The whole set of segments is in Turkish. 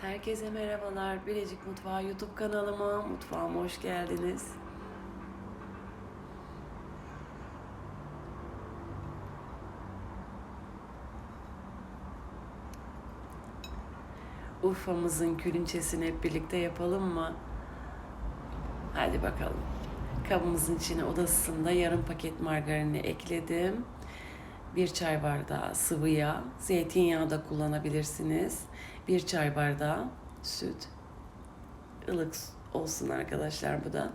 Herkese merhabalar. Bilecik Mutfağı YouTube kanalıma, mutfağıma hoş geldiniz. Urfa'mızın külünçesini hep birlikte yapalım mı? Hadi bakalım. Kabımızın içine odasında yarım paket margarini ekledim. Bir çay bardağı sıvı yağ, zeytinyağı da kullanabilirsiniz. Bir çay bardağı süt. ılık olsun arkadaşlar bu da.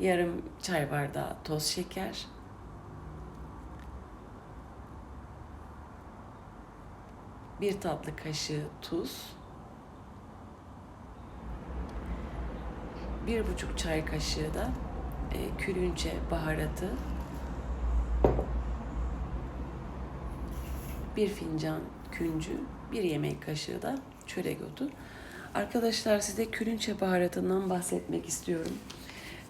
Yarım çay bardağı toz şeker. Bir tatlı kaşığı tuz. Bir buçuk çay kaşığı da e, külünce baharatı. bir fincan küncü, bir yemek kaşığı da çörek otu. Arkadaşlar size külünçe baharatından bahsetmek istiyorum.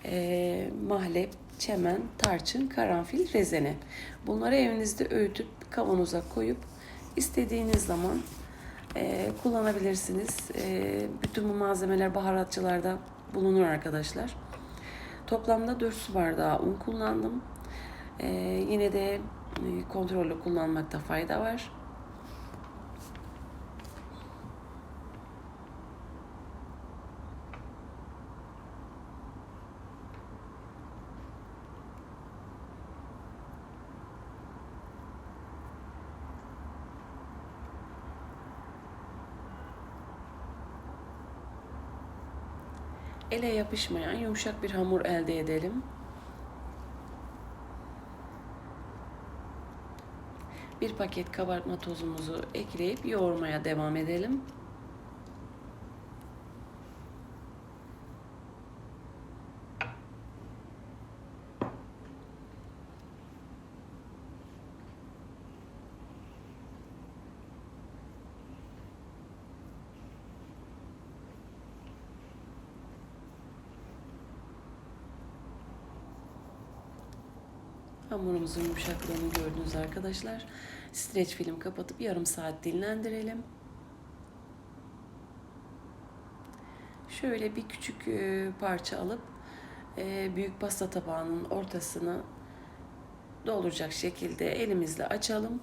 Ee, mahlep, çemen, tarçın, karanfil, rezene. Bunları evinizde öğütüp kavanoza koyup istediğiniz zaman e, kullanabilirsiniz. E, bütün bu malzemeler baharatçılarda bulunur arkadaşlar. Toplamda 4 su bardağı un kullandım. E, yine de kontrollü kullanmakta fayda var. Ele yapışmayan yumuşak bir hamur elde edelim. bir paket kabartma tozumuzu ekleyip yoğurmaya devam edelim. Hamurumuzun yumuşaklığını gördünüz arkadaşlar. Streç film kapatıp yarım saat dinlendirelim. Şöyle bir küçük e, parça alıp e, büyük pasta tabağının ortasını dolduracak şekilde elimizle açalım.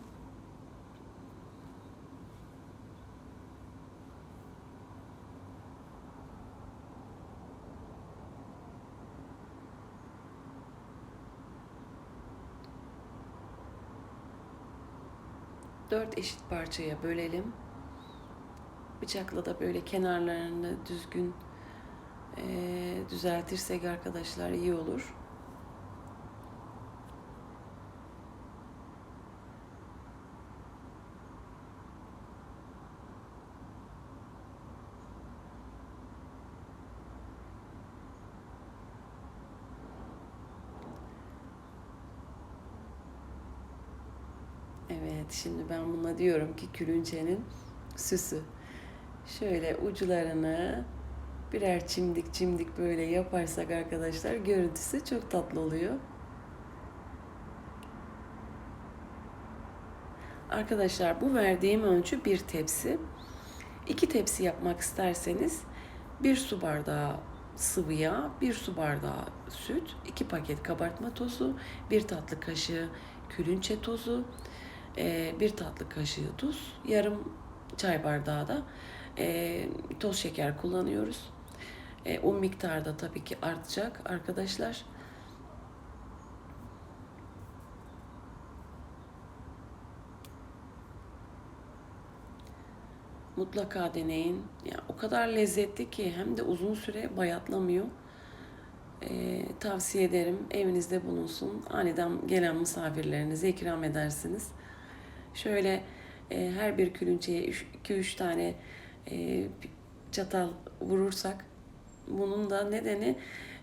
Dört eşit parçaya bölelim. Bıçakla da böyle kenarlarını düzgün e, düzeltirsek arkadaşlar iyi olur. Evet, şimdi ben buna diyorum ki külünçenin süsü. Şöyle uçlarını birer çimdik çimdik böyle yaparsak arkadaşlar görüntüsü çok tatlı oluyor. Arkadaşlar bu verdiğim ölçü bir tepsi. İki tepsi yapmak isterseniz bir su bardağı sıvı yağ, bir su bardağı süt, iki paket kabartma tozu, bir tatlı kaşığı külünçe tozu, e, bir tatlı kaşığı tuz, yarım çay bardağı da e, toz şeker kullanıyoruz. E, un miktarı da tabii ki artacak arkadaşlar. Mutlaka deneyin. Yani o kadar lezzetli ki hem de uzun süre bayatlamıyor. Ee, tavsiye ederim. Evinizde bulunsun. Aniden gelen misafirlerinize ikram edersiniz. Şöyle e, her bir külünçeye 2-3 tane e, çatal vurursak bunun da nedeni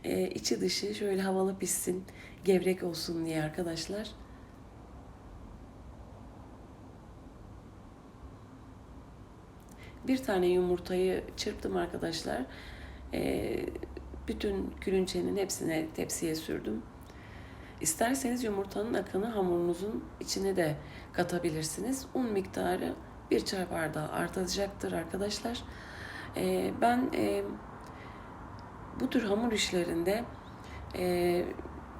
e, içi dışı şöyle havalı pişsin, gevrek olsun diye arkadaşlar. Bir tane yumurtayı çırptım arkadaşlar. E, bütün külünçenin hepsine tepsiye sürdüm. İsterseniz yumurtanın akını hamurunuzun içine de katabilirsiniz. Un miktarı bir çay bardağı artacaktır arkadaşlar. E, ben e, bu tür hamur işlerinde e,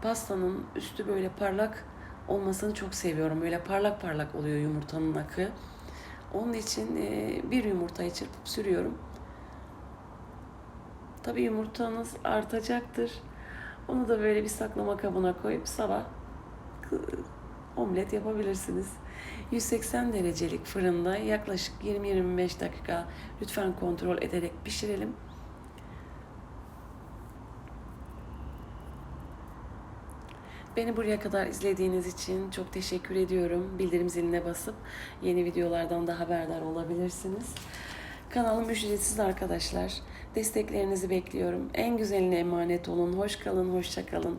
pastanın üstü böyle parlak olmasını çok seviyorum. Böyle parlak parlak oluyor yumurtanın akı. Onun için e, bir yumurtayı çırpıp sürüyorum. Tabii yumurtanız artacaktır. Onu da böyle bir saklama kabına koyup sabah omlet yapabilirsiniz. 180 derecelik fırında yaklaşık 20-25 dakika lütfen kontrol ederek pişirelim. Beni buraya kadar izlediğiniz için çok teşekkür ediyorum. Bildirim ziline basıp yeni videolardan da haberdar olabilirsiniz. Kanalım ücretsiz arkadaşlar. Desteklerinizi bekliyorum. En güzeline emanet olun. Hoş kalın, hoşça kalın.